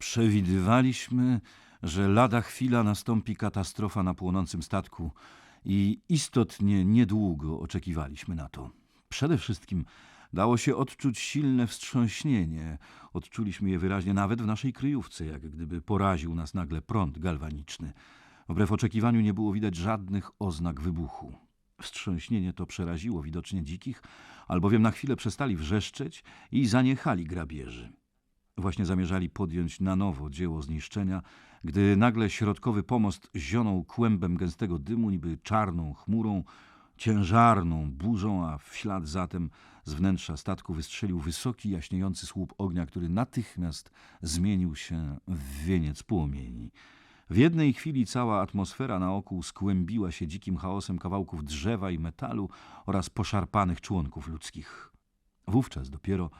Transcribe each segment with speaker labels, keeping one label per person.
Speaker 1: Przewidywaliśmy, że lada chwila nastąpi katastrofa na płonącym statku i istotnie niedługo oczekiwaliśmy na to. Przede wszystkim dało się odczuć silne wstrząśnienie. Odczuliśmy je wyraźnie nawet w naszej kryjówce, jak gdyby poraził nas nagle prąd galwaniczny. Wbrew oczekiwaniu nie było widać żadnych oznak wybuchu. Wstrząśnienie to przeraziło widocznie dzikich, albowiem na chwilę przestali wrzeszczeć i zaniechali grabieży. Właśnie zamierzali podjąć na nowo dzieło zniszczenia, gdy nagle środkowy pomost zionął kłębem gęstego dymu, niby czarną chmurą, ciężarną burzą, a w ślad zatem z wnętrza statku wystrzelił wysoki, jaśniejący słup ognia, który natychmiast zmienił się w wieniec płomieni. W jednej chwili cała atmosfera naokół skłębiła się dzikim chaosem kawałków drzewa i metalu oraz poszarpanych członków ludzkich. Wówczas dopiero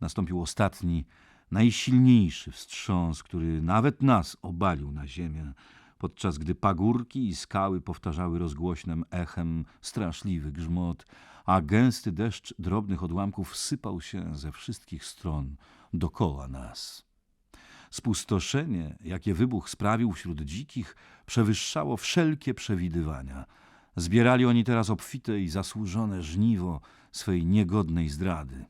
Speaker 1: nastąpił ostatni, najsilniejszy wstrząs, który nawet nas obalił na ziemię, podczas gdy pagórki i skały powtarzały rozgłośnym echem straszliwy grzmot, a gęsty deszcz drobnych odłamków sypał się ze wszystkich stron dokoła nas. Spustoszenie, jakie wybuch sprawił wśród dzikich, przewyższało wszelkie przewidywania. Zbierali oni teraz obfite i zasłużone żniwo swej niegodnej zdrady.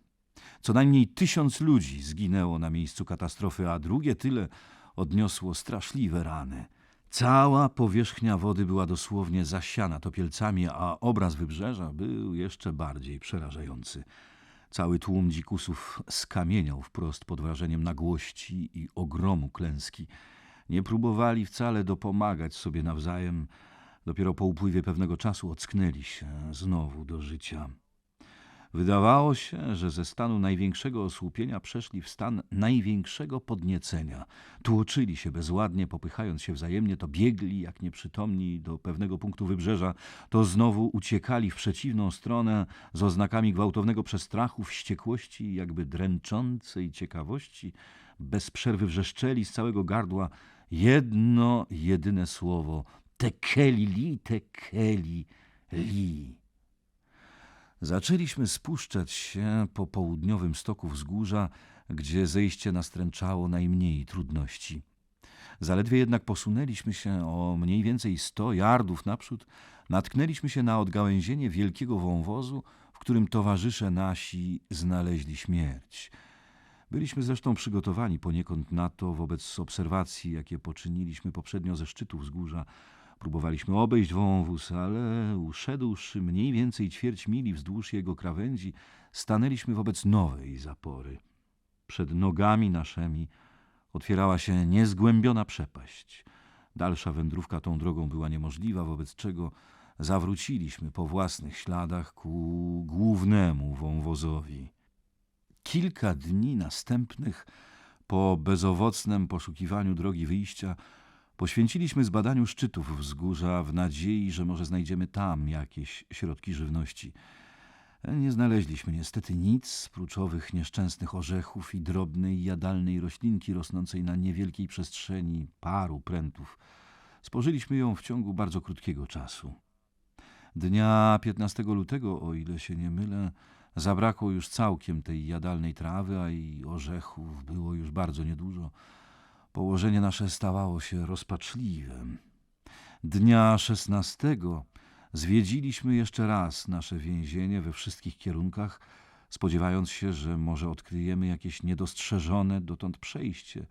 Speaker 1: Co najmniej tysiąc ludzi zginęło na miejscu katastrofy, a drugie tyle odniosło straszliwe rany. Cała powierzchnia wody była dosłownie zasiana topielcami, a obraz wybrzeża był jeszcze bardziej przerażający. Cały tłum dzikusów skamieniał wprost pod wrażeniem nagłości i ogromu klęski. Nie próbowali wcale dopomagać sobie nawzajem. Dopiero po upływie pewnego czasu ocknęli się znowu do życia. Wydawało się, że ze stanu największego osłupienia przeszli w stan największego podniecenia. Tłoczyli się bezładnie, popychając się wzajemnie, to biegli jak nieprzytomni do pewnego punktu wybrzeża, to znowu uciekali w przeciwną stronę z oznakami gwałtownego przestrachu, wściekłości jakby dręczącej ciekawości. Bez przerwy wrzeszczeli z całego gardła jedno jedyne słowo – tekeli li, tekeli li. Zaczęliśmy spuszczać się po południowym stoku wzgórza, gdzie zejście nastręczało najmniej trudności. Zaledwie jednak posunęliśmy się o mniej więcej sto yardów naprzód, natknęliśmy się na odgałęzienie wielkiego wąwozu, w którym towarzysze nasi znaleźli śmierć. Byliśmy zresztą przygotowani poniekąd na to wobec obserwacji, jakie poczyniliśmy poprzednio ze szczytu wzgórza, Próbowaliśmy obejść wąwóz, ale uszedłszy mniej więcej ćwierć mili wzdłuż jego krawędzi, stanęliśmy wobec nowej zapory. Przed nogami naszymi otwierała się niezgłębiona przepaść. Dalsza wędrówka tą drogą była niemożliwa, wobec czego zawróciliśmy po własnych śladach ku głównemu wąwozowi. Kilka dni następnych, po bezowocnym poszukiwaniu drogi wyjścia, Poświęciliśmy zbadaniu szczytów wzgórza w nadziei, że może znajdziemy tam jakieś środki żywności. Nie znaleźliśmy niestety nic prócz owych nieszczęsnych orzechów i drobnej jadalnej roślinki rosnącej na niewielkiej przestrzeni paru prętów. Spożyliśmy ją w ciągu bardzo krótkiego czasu. Dnia 15 lutego, o ile się nie mylę, zabrakło już całkiem tej jadalnej trawy, a i orzechów było już bardzo niedużo. Położenie nasze stawało się rozpaczliwe. Dnia szesnastego zwiedziliśmy jeszcze raz nasze więzienie we wszystkich kierunkach, spodziewając się, że może odkryjemy jakieś niedostrzeżone dotąd przejście,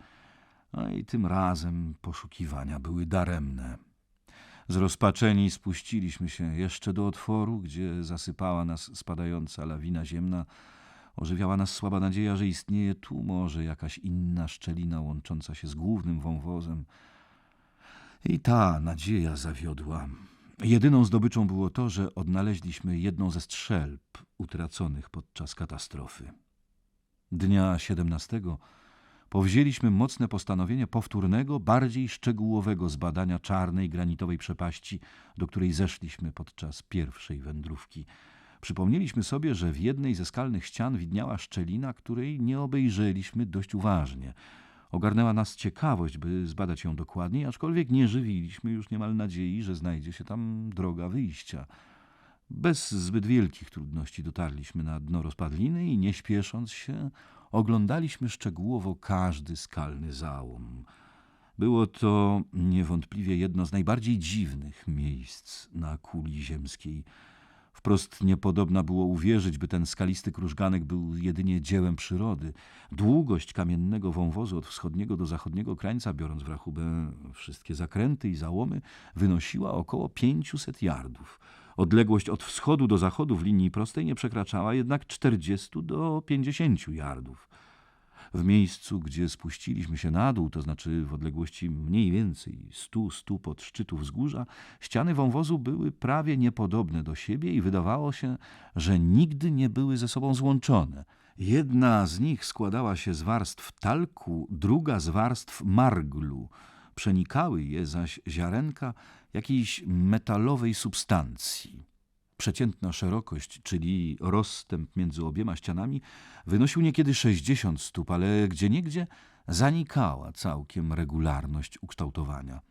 Speaker 1: a i tym razem poszukiwania były daremne. Zrozpaczeni spuściliśmy się jeszcze do otworu, gdzie zasypała nas spadająca lawina ziemna, Ożywiała nas słaba nadzieja, że istnieje tu może jakaś inna szczelina łącząca się z głównym wąwozem. I ta nadzieja zawiodła. Jedyną zdobyczą było to, że odnaleźliśmy jedną ze strzelb utraconych podczas katastrofy. Dnia 17 powzięliśmy mocne postanowienie powtórnego, bardziej szczegółowego zbadania czarnej granitowej przepaści, do której zeszliśmy podczas pierwszej wędrówki. Przypomnieliśmy sobie, że w jednej ze skalnych ścian widniała szczelina, której nie obejrzeliśmy dość uważnie. Ogarnęła nas ciekawość, by zbadać ją dokładniej, aczkolwiek nie żywiliśmy już niemal nadziei, że znajdzie się tam droga wyjścia. Bez zbyt wielkich trudności dotarliśmy na dno rozpadliny i nie śpiesząc się, oglądaliśmy szczegółowo każdy skalny załom. Było to niewątpliwie jedno z najbardziej dziwnych miejsc na kuli ziemskiej. Wprost niepodobna było uwierzyć, by ten skalisty krużganek był jedynie dziełem przyrody. Długość kamiennego wąwozu od wschodniego do zachodniego krańca, biorąc w rachubę wszystkie zakręty i załomy, wynosiła około 500 yardów. Odległość od wschodu do zachodu w linii prostej nie przekraczała jednak 40 do 50 yardów. W miejscu, gdzie spuściliśmy się na dół, to znaczy w odległości mniej więcej 100 stóp od szczytu wzgórza, ściany wąwozu były prawie niepodobne do siebie i wydawało się, że nigdy nie były ze sobą złączone. Jedna z nich składała się z warstw talku, druga z warstw marglu. Przenikały je zaś ziarenka jakiejś metalowej substancji. Przeciętna szerokość, czyli rozstęp między obiema ścianami, wynosił niekiedy 60 stóp, ale gdzieniegdzie zanikała całkiem regularność ukształtowania.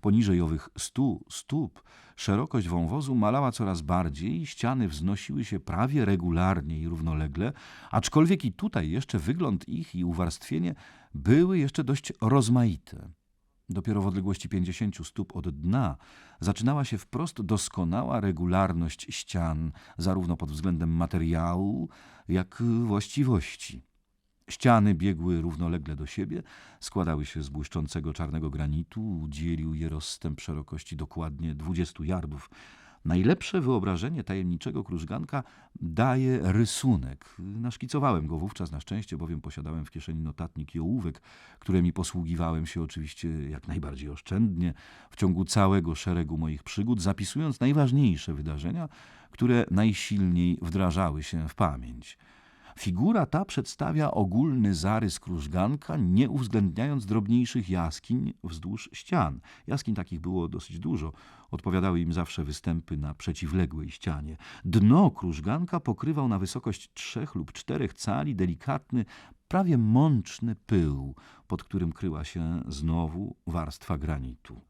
Speaker 1: Poniżej owych stu stóp szerokość wąwozu malała coraz bardziej, ściany wznosiły się prawie regularnie i równolegle, aczkolwiek i tutaj jeszcze wygląd ich i uwarstwienie były jeszcze dość rozmaite. Dopiero w odległości 50 stóp od dna zaczynała się wprost doskonała regularność ścian, zarówno pod względem materiału, jak właściwości. Ściany biegły równolegle do siebie, składały się z błyszczącego czarnego granitu, dzielił je rozstęp szerokości dokładnie 20 yardów. Najlepsze wyobrażenie tajemniczego krużganka daje rysunek. Naszkicowałem go wówczas na szczęście, bowiem posiadałem w kieszeni notatnik i ołówek, którymi posługiwałem się oczywiście jak najbardziej oszczędnie w ciągu całego szeregu moich przygód, zapisując najważniejsze wydarzenia, które najsilniej wdrażały się w pamięć. Figura ta przedstawia ogólny zarys krużganka, nie uwzględniając drobniejszych jaskiń wzdłuż ścian. Jaskiń takich było dosyć dużo. Odpowiadały im zawsze występy na przeciwległej ścianie. Dno krużganka pokrywał na wysokość trzech lub czterech cali delikatny, prawie mączny pył, pod którym kryła się znowu warstwa granitu.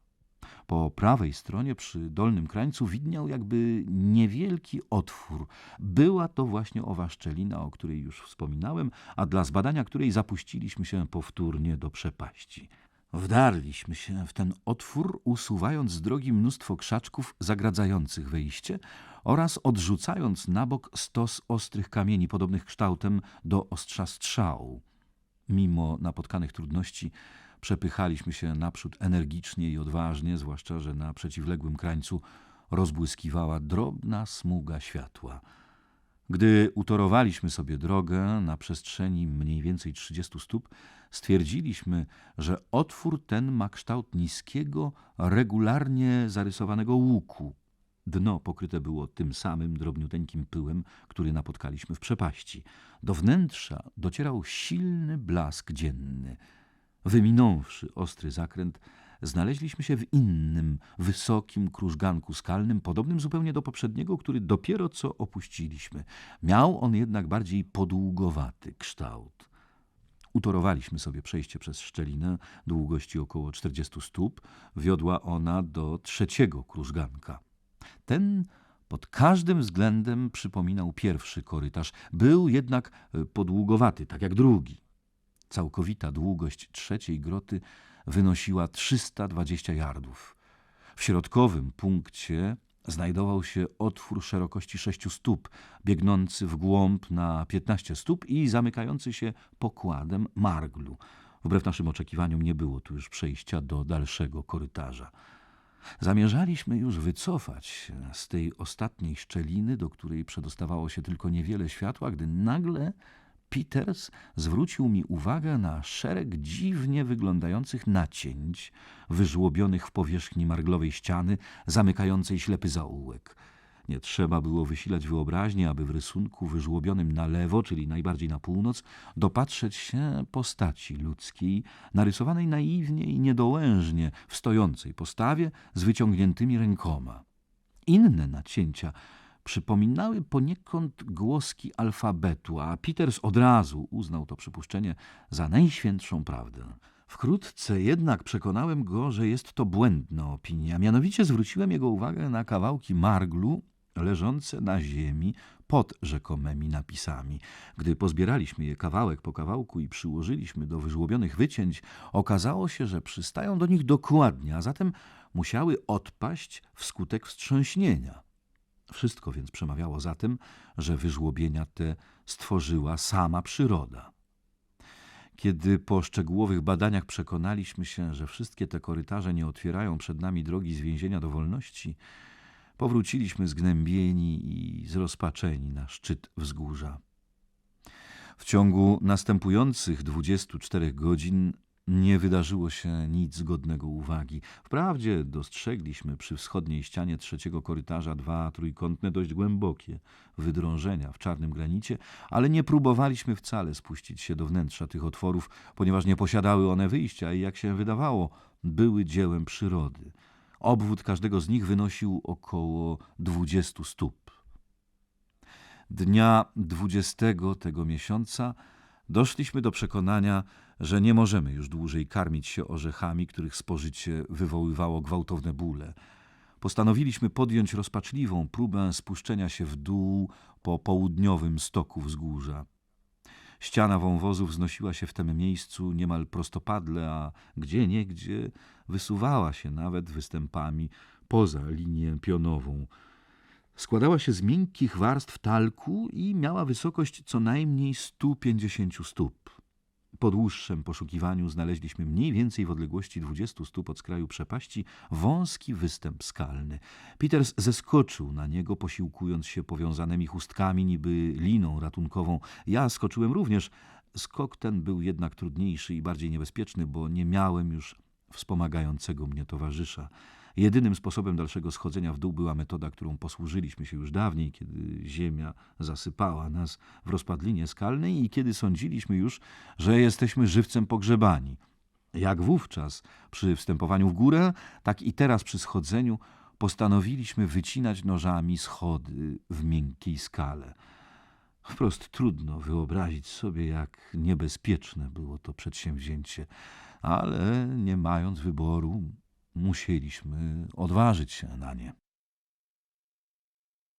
Speaker 1: Po prawej stronie, przy dolnym krańcu, widniał jakby niewielki otwór. Była to właśnie owa szczelina, o której już wspominałem, a dla zbadania której zapuściliśmy się powtórnie do przepaści. Wdarliśmy się w ten otwór, usuwając z drogi mnóstwo krzaczków zagradzających wejście oraz odrzucając na bok stos ostrych kamieni podobnych kształtem do ostrza strzału. Mimo napotkanych trudności przepychaliśmy się naprzód energicznie i odważnie, zwłaszcza, że na przeciwległym krańcu rozbłyskiwała drobna smuga światła. Gdy utorowaliśmy sobie drogę na przestrzeni mniej więcej 30 stóp, stwierdziliśmy, że otwór ten ma kształt niskiego, regularnie zarysowanego łuku. Dno pokryte było tym samym drobniuteńkim pyłem, który napotkaliśmy w przepaści. Do wnętrza docierał silny blask dzienny. Wyminąwszy ostry zakręt, znaleźliśmy się w innym, wysokim krużganku skalnym, podobnym zupełnie do poprzedniego, który dopiero co opuściliśmy. Miał on jednak bardziej podługowaty kształt. Utorowaliśmy sobie przejście przez szczelinę długości około 40 stóp. Wiodła ona do trzeciego krużganka. Ten pod każdym względem przypominał pierwszy korytarz. Był jednak podługowaty, tak jak drugi. Całkowita długość trzeciej groty wynosiła 320 yardów. W środkowym punkcie znajdował się otwór szerokości 6 stóp, biegnący w głąb na 15 stóp i zamykający się pokładem marglu. Wbrew naszym oczekiwaniom nie było tu już przejścia do dalszego korytarza. Zamierzaliśmy już wycofać się z tej ostatniej szczeliny, do której przedostawało się tylko niewiele światła, gdy nagle Peters zwrócił mi uwagę na szereg dziwnie wyglądających nacięć wyżłobionych w powierzchni marglowej ściany zamykającej ślepy zaułek. Nie trzeba było wysilać wyobraźni, aby w rysunku wyżłobionym na lewo, czyli najbardziej na północ, dopatrzeć się postaci ludzkiej, narysowanej naiwnie i niedołężnie w stojącej postawie z wyciągniętymi rękoma. Inne nacięcia przypominały poniekąd głoski alfabetu, a Peters od razu uznał to przypuszczenie za najświętszą prawdę. Wkrótce jednak przekonałem go, że jest to błędna opinia. Mianowicie zwróciłem jego uwagę na kawałki marglu leżące na ziemi pod rzekomymi napisami. Gdy pozbieraliśmy je kawałek po kawałku i przyłożyliśmy do wyżłobionych wycięć, okazało się, że przystają do nich dokładnie, a zatem musiały odpaść wskutek wstrząśnienia. Wszystko więc przemawiało za tym, że wyżłobienia te stworzyła sama przyroda. Kiedy po szczegółowych badaniach przekonaliśmy się, że wszystkie te korytarze nie otwierają przed nami drogi z więzienia do wolności, powróciliśmy zgnębieni i zrozpaczeni na szczyt wzgórza. W ciągu następujących 24 godzin nie wydarzyło się nic godnego uwagi. Wprawdzie dostrzegliśmy przy wschodniej ścianie trzeciego korytarza dwa trójkątne, dość głębokie wydrążenia w czarnym granicie, ale nie próbowaliśmy wcale spuścić się do wnętrza tych otworów, ponieważ nie posiadały one wyjścia i, jak się wydawało, były dziełem przyrody. Obwód każdego z nich wynosił około 20 stóp. Dnia 20 tego miesiąca doszliśmy do przekonania, że nie możemy już dłużej karmić się orzechami, których spożycie wywoływało gwałtowne bóle. Postanowiliśmy podjąć rozpaczliwą próbę spuszczenia się w dół po południowym stoku wzgórza. Ściana wąwozu wznosiła się w tym miejscu niemal prostopadle, a gdzie niegdzie wysuwała się nawet występami poza linię pionową. Składała się z miękkich warstw talku i miała wysokość co najmniej 150 stóp. Po dłuższym poszukiwaniu znaleźliśmy mniej więcej w odległości 20 stóp od skraju przepaści wąski występ skalny. Peters zeskoczył na niego, posiłkując się powiązanymi chustkami, niby liną ratunkową. Ja skoczyłem również. Skok ten był jednak trudniejszy i bardziej niebezpieczny, bo nie miałem już wspomagającego mnie towarzysza. Jedynym sposobem dalszego schodzenia w dół była metoda, którą posłużyliśmy się już dawniej, kiedy ziemia zasypała nas w rozpadlinie skalnej i kiedy sądziliśmy już, że jesteśmy żywcem pogrzebani. Jak wówczas przy wstępowaniu w górę, tak i teraz przy schodzeniu postanowiliśmy wycinać nożami schody w miękkiej skale. Wprost trudno wyobrazić sobie, jak niebezpieczne było to przedsięwzięcie, ale nie mając wyboru, musieliśmy odważyć się na nie.